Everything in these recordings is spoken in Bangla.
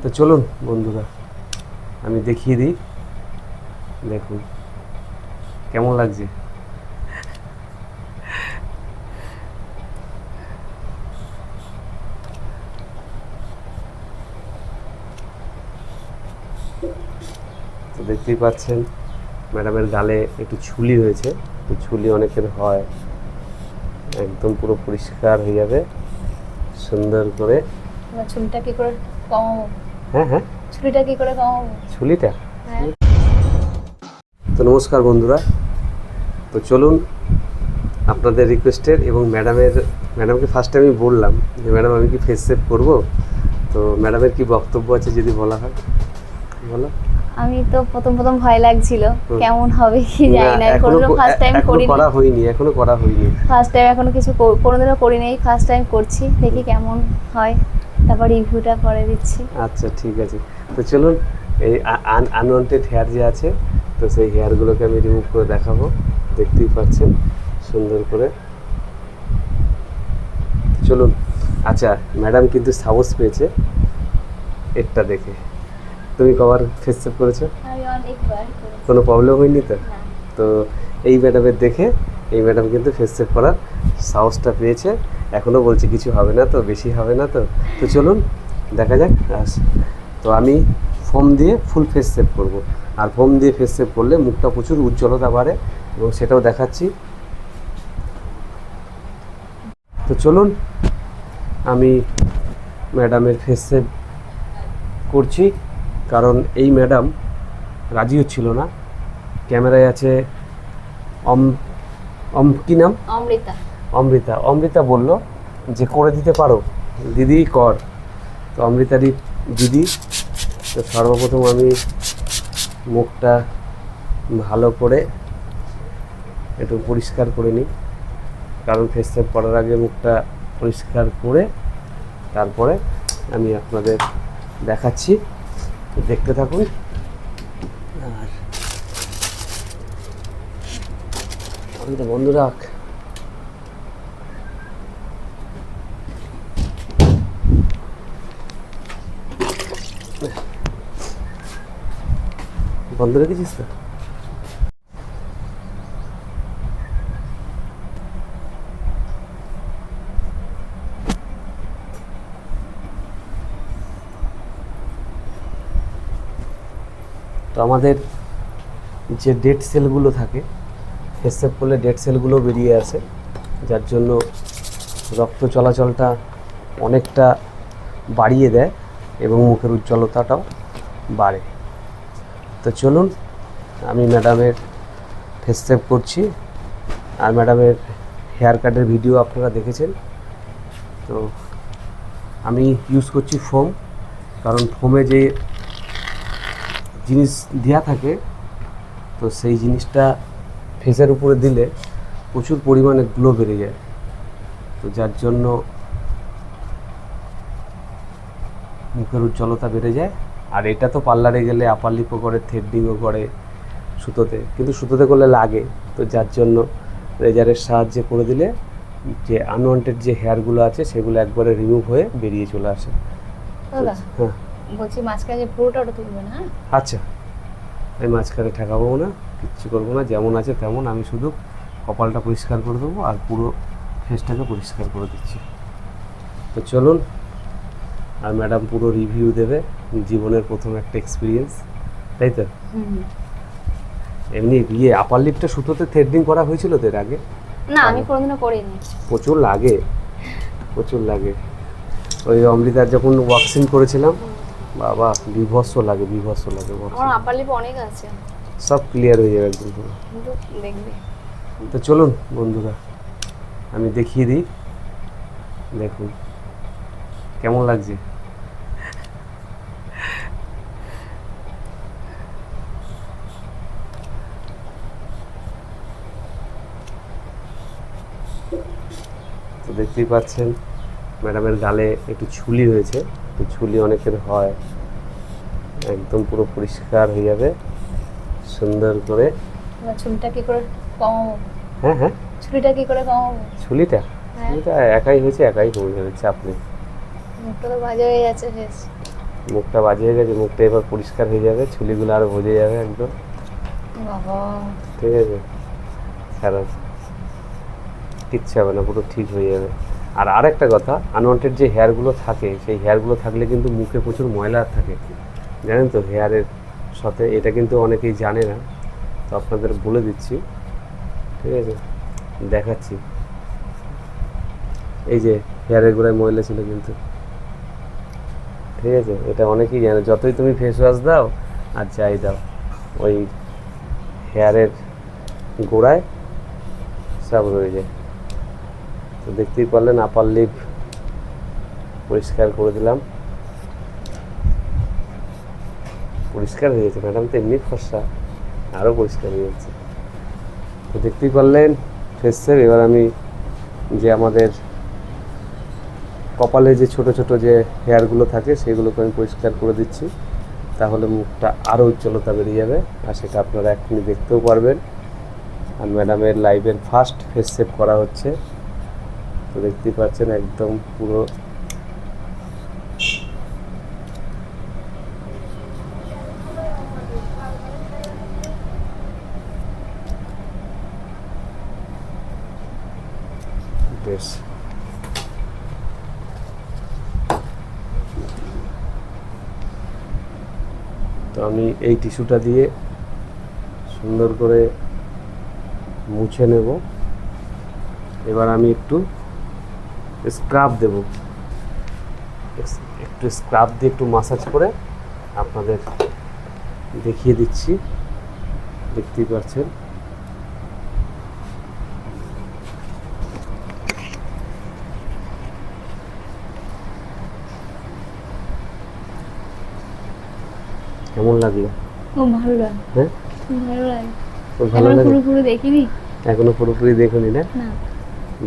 তো চলুন, বন্ধুরা, আমি দেখিয়ে দিই। দেখুন, কেমন লাগছে? দেখতেই পাচ্ছেন, ম্যাডামের গালে একটু ছুলি হয়েছে। তো ছুলি অনেকের হয়, একদম পুরো পরিষ্কার হয়ে যাবে, সুন্দর করে। কি করে হ্যাঁ হ্যাঁ। কি করে কমাবো হ্যাঁ। তো নমস্কার বন্ধুরা। তো চলুন আপনাদের রিকোয়েস্টের এবং ম্যাডামের ম্যাডামকে ফার্স্টে আমি বললাম যে ম্যাডাম আমি কি ফেস সেভ করব? তো ম্যাডামের কি বক্তব্য আছে যদি বলা হয়? বলো। আমি তো প্রথম প্রথম ভয় লাগছিল। কেমন হবে কি জানি না। এখনও কোনোদিনও ফার্স্ট টাইম করিনি। করা হয়নি এখনও করা হয়নি। ফার্স্ট টাইম এখনও কিছু কোনোদিনও করিনি। ফার্স্ট টাইম করছি দেখি কেমন হয়। তারপর রিভিউটা করে দিচ্ছি। আচ্ছা ঠিক আছে। তো চলুন এই আনওয়ান্টেড হেয়ার যে আছে তো সেই হেয়ারগুলোকে আমি রিমুভ করে দেখাবো। দেখতেই পাচ্ছেন সুন্দর করে। চলুন আচ্ছা ম্যাডাম কিন্তু সাহস পেয়েছে এরটা দেখে। তুমি কবার ফেস সেভ করেছ? আমি অনেকবার করেছি। কোনো প্রবলেম হয়নি তো? তো এই ম্যাডামের দেখে এই ম্যাডাম কিন্তু ফেস সেভ করার সাহসটা পেয়েছে। এখনও বলছে কিছু হবে না তো, বেশি হবে না তো। তো চলুন, দেখা যাক তো আমি ফোম দিয়ে ফুল ফেস সেভ করব। আর ফোম দিয়ে ফেস সেভ করলে মুখটা প্রচুর উজ্জ্বলতা বাড়ে এবং সেটাও দেখাচ্ছি। তো চলুন, আমি ম্যাডামের ফেস সেভ করছি, কারণ এই ম্যাডাম রাজি হচ্ছিল না। ক্যামেরায় আছে অম অম কি নাম? অমৃতা। অমৃতা অমৃতা বলল যে, করে দিতে পারো। দিদি, কর। তো অমৃতারই দিদি, তো সর্বপ্রথম আমি মুখটা ভালো করে একটু পরিষ্কার করে নিই। কারণ ফেস করার আগে মুখটা পরিষ্কার করে তারপরে আমি আপনাদের দেখাচ্ছি। দেখতে থাকুন। আর আমি বন্ধু রাখ বন্ধ রেখেছিস তো তো আমাদের যে ডেড সেলগুলো থাকে ফেসেপ করলে ডেড সেলগুলো বেরিয়ে আসে, যার জন্য রক্ত চলাচলটা অনেকটা বাড়িয়ে দেয় এবং মুখের উজ্জ্বলতাটাও বাড়ে। তো চলুন, আমি ম্যাডামের ফেস সেভ করছি। আর ম্যাডামের হেয়ার কাটের ভিডিও আপনারা দেখেছেন। তো আমি ইউজ করছি ফোম কারণ ফোমে যে জিনিস দেওয়া থাকে, তো সেই জিনিসটা ফেসের উপরে দিলে প্রচুর পরিমাণে গ্লো বেড়ে যায়। তো যার জন্য মুখের উজ্জ্বলতা বেড়ে যায়। আর এটা তো পার্লারে গেলে আপার লিপও করে থ্রেডিংও করে সুতোতে। কিন্তু সুতোতে করলে লাগে। তো যার জন্য রেজারের সাহায্যে করে দিলে যে আনওয়ান্টেড যে হেয়ারগুলো আছে সেগুলো একবারে রিমুভ হয়ে বেরিয়ে চলে আসে। দাদা হ্যাঁ। বলছি মাঝখানে পুরোটা ওটা তুলবে না হ্যাঁ? আচ্ছা আমি মাঝখানে ঠেকাবো না কিচ্ছু করব না যেমন আছে তেমন। আমি শুধু কপালটা পরিষ্কার করে দেবো আর পুরো ফেসটাকে পরিষ্কার করে দিচ্ছি। তো চলুন আর ম্যাডাম পুরো রিভিউ দেবে জীবনের প্রথম একটা এক্সপিরিয়েন্স তাই তো? এমনি ইয়ে আপার লিপটা সুতোতে থ্রেডিং করা হয়েছিল তো এর আগে? না আমি কোনোদিনও করিনি। প্রচুর লাগে প্রচুর লাগে। ওই অমৃতার যখন ওয়াক্সিং করেছিলাম বাবা বিভৎস লাগে বিভৎস লাগে আমার আপার লিপ অনেক আছে। সব ক্লিয়ার হয়ে যাবে একদম পুরো। দেখবে। তো চলুন বন্ধুরা আমি দেখিয়ে দিই। দেখুন কেমন লাগছে? তো দেখতেই পাচ্ছেন ম্যাডামের গালে একটু ছুলি হয়েছে তো ছুলি অনেকের হয় একদম পুরো পরিষ্কার হয়ে যাবে সুন্দর করে। চুলটা কি করে কমাবো হ্যাঁ হ্যাঁ। চুলটা কি করে কমাবো ছুলিটা? হ্যাঁ। ছুলিটা একাই হয়েছে একাই কমে যাবে চাপ নেই। মুখটা তো বাজে হয়ে যাচ্ছে ফেস মুখটা বাজে হয়ে গেছে মুখটা এবার পরিষ্কার হয়ে যাবে ছুলিগুলো আরও ভজে যাবে একদম। বাবা। ঠিক আছে। ছাড়া। কিচ্ছু হবে না পুরো ঠিক হয়ে যাবে। আর আরেকটা কথা আনওয়ান্টেড যে হেয়ারগুলো থাকে, সেই হেয়ারগুলো থাকলে কিন্তু মুখে প্রচুর ময়লা থাকে। জানেন তো হেয়ারের সাথে এটা কিন্তু অনেকেই জানে না, তো আপনাদের বলে দিচ্ছি। ঠিক আছে? দেখাচ্ছি। এই যে হেয়ারের গোড়ায় ময়লা ছিল কিন্তু। ঠিক আছে? এটা অনেকেই জানে। যতই তুমি ফেস ওয়াশ দাও আর যাই দাও, ওই হেয়ারের গোড়ায় সব রয়ে যায়। তো দেখতেই পারলেন আপার লিপ পরিষ্কার করে দিলাম। পরিষ্কার হয়ে গেছে, ম্যাডাম তো এমনি ফর্সা আরও পরিষ্কার হয়ে যাচ্ছে তো দেখতেই পারলেন ফেসের এবার আমি যে আমাদের কপালে যে ছোট ছোট যে হেয়ারগুলো থাকে, সেগুলোকে আমি পরিষ্কার করে দিচ্ছি। তাহলে মুখটা আরও উজ্জ্বলতা বেরিয়ে যাবে, আর সেটা আপনারা এক্ষুনি দেখতেও পারবেন। আর ম্যাডামের লাইভের ফার্স্ট ফেস সেভ করা হচ্ছে। তো দেখতেই পাচ্ছেন একদম পুরো বেশ। তো আমি এই টিস্যুটা দিয়ে সুন্দর করে মুছে নেব। এবার আমি একটু স্ক্রাব দেব। একটু স্ক্রাব দিয়ে একটু মাসাজ করে আপনাদের দেখিয়ে দিচ্ছি। দেখতেই পাচ্ছেন। কেমন লাগল? খুব ভালো লাগে। হ্যাঁ? ভালো ভালো পুরোপুরি দেখিনি? এখনও পুরোপুরি দেখুনি না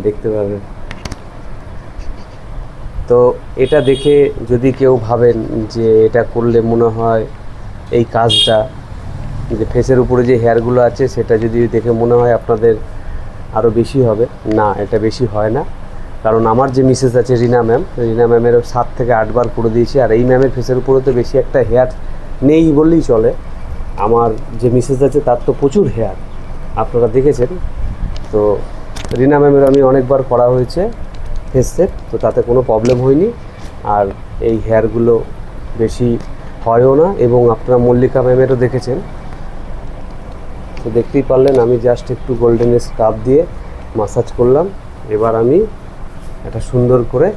দেখতে পাবেন তো এটা দেখে যদি কেউ ভাবেন যে এটা করলে মনে হয় এই কাজটা, যে ফেসের উপরে যে হেয়ারগুলো আছে সেটা যদি দেখে মনে হয় আপনাদের আরও বেশি হবে, না, এটা বেশি হয় না। কারণ আমার যে মিসেস আছে রিনা ম্যাম, রিনা ম্যামেরও সাত থেকে আটবার করে দিয়েছি, আর এই ম্যামের ফেসের উপরে তো বেশি একটা হেয়ার নেই বললেই চলে। আমার যে মিসেস আছে তার তো প্রচুর হেয়ার, আপনারা দেখেছেন। তো রিনা ম্যামের আমি অনেকবার করা হয়েছে। ফেস সেট তো তাতে কোনো প্রবলেম হয়নি। আর এই হেয়ারগুলো বেশি হয়ও না এবং আপনারা মল্লিকা ম্যামেরও দেখেছেন। তো দেখতেই পারলেন, আমি জাস্ট একটু গোল্ডেন স্কার্ফ দিয়ে মাসাজ করলাম। এবার আমি একটা সুন্দর করে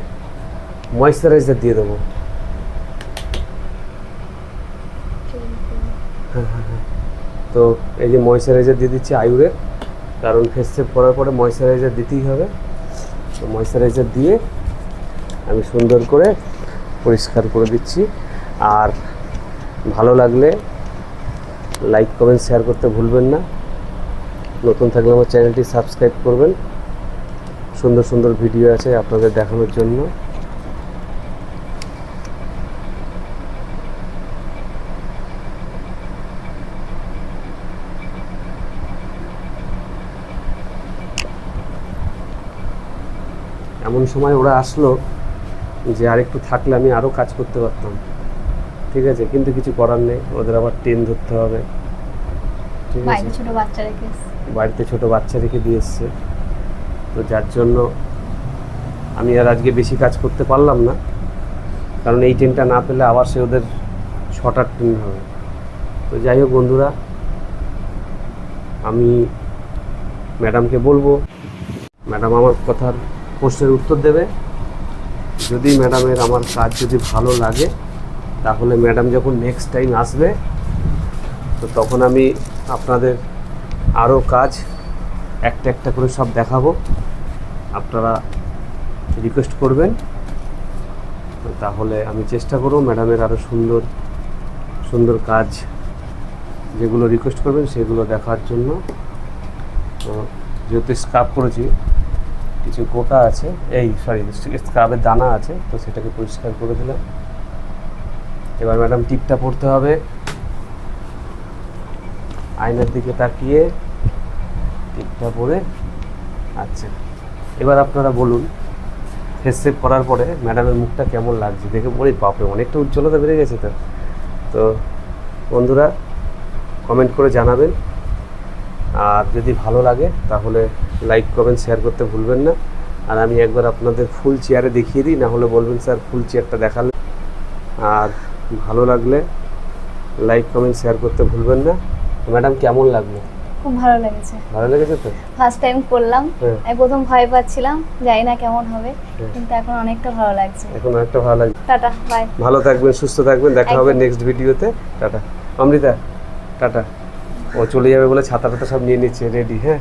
ময়শ্চারাইজার দিয়ে দেবো। তো এই যে ময়শ্চারাইজার দিয়ে দিচ্ছি আয়ুরের, কারণ ফেস করার পরে ময়শ্চারাইজার দিতেই হবে। তো ময়শ্চারাইজার দিয়ে আমি সুন্দর করে পরিষ্কার করে দিচ্ছি। আর ভালো লাগলে লাইক কমেন্ট শেয়ার করতে ভুলবেন না। নতুন থাকলে আমার চ্যানেলটি সাবস্ক্রাইব করবেন। সুন্দর সুন্দর ভিডিও আছে আপনাদের দেখানোর জন্য। এমন সময় ওরা আসলো যে আরেকটু থাকলে আমি আরও কাজ করতে পারতাম। ঠিক আছে কিন্তু কিছু করার নেই ওদের আবার ট্রেন ধরতে হবে। ঠিক আছে। ছোট বাচ্চা রেখে বাড়িতে ছোট বাচ্চা রেখে দিয়ে এসছে। তো যার জন্য আমি আর আজকে বেশি কাজ করতে পারলাম না। কারণ এই ট্রেনটা না পেলে আবার সে ওদের ছটার ট্রেন হবে। তো যাই হোক বন্ধুরা আমি ম্যাডামকে বলব ম্যাডাম আমার কথার প্রশ্নের উত্তর দেবে। যদি ম্যাডামের আমার কাজ যদি ভালো লাগে, তাহলে ম্যাডাম যখন নেক্সট টাইম আসবে, তো তখন আমি আপনাদের আরও কাজ একটা একটা করে সব দেখাবো। আপনারা রিকোয়েস্ট করবেন। তাহলে আমি চেষ্টা করব ম্যাডামের আরও সুন্দর সুন্দর কাজ যেগুলো রিকোয়েস্ট করবেন, সেগুলো দেখার জন্য। যেহেতু স্ক্রাব করেছি কিছু গোটা আছে। এই সরি স্ক্রাবের দানা আছে, তো সেটাকে পরিষ্কার করে দিলাম। এবার ম্যাডাম টিপটা পড়তে হবে। আয়নার দিকে তাকিয়ে টিপটা পরে আচ্ছা। এবার আপনারা বলুন ফেস সেভ করার পরে ম্যাডামের মুখটা কেমন লাগছে? দেখে বলি, বাপরে, অনেকটা উজ্জ্বলতা বেড়ে গেছে তো। তো বন্ধুরা কমেন্ট করে জানাবেন। আর যদি ভালো লাগে তাহলে লাইক কমেন্ট শেয়ার করতে ভুলবেন না। আর আমি একবার আপনাদের ফুল চেয়ারে দেখিয়ে দিই না হলে বলবেন স্যার ফুল চেয়ারটা দেখালে আর ভালো লাগলে লাইক কমেন্ট শেয়ার করতে ভুলবেন না। ম্যাডাম কেমন লাগল? খুব ভালো লেগেছে। ভালো লেগেছে তো? ফার্স্ট টাইম করলাম। হ্যাঁ। আমি প্রথম ভয় পাচ্ছিলাম জানি না কেমন হবে হ্যাঁ। কিন্তু এখন অনেকটা ভালো লাগছে। এখন অনেকটা ভালো লাগছে। টাটা বাই ভালো থাকবেন সুস্থ থাকবেন দেখা হবে নেক্সট ভিডিওতে টাটা। অমৃতা টাটা। ও চলে যাবে বলে ছাতা টাতা সব নিয়ে নিচ্ছে রেডি হ্যাঁ?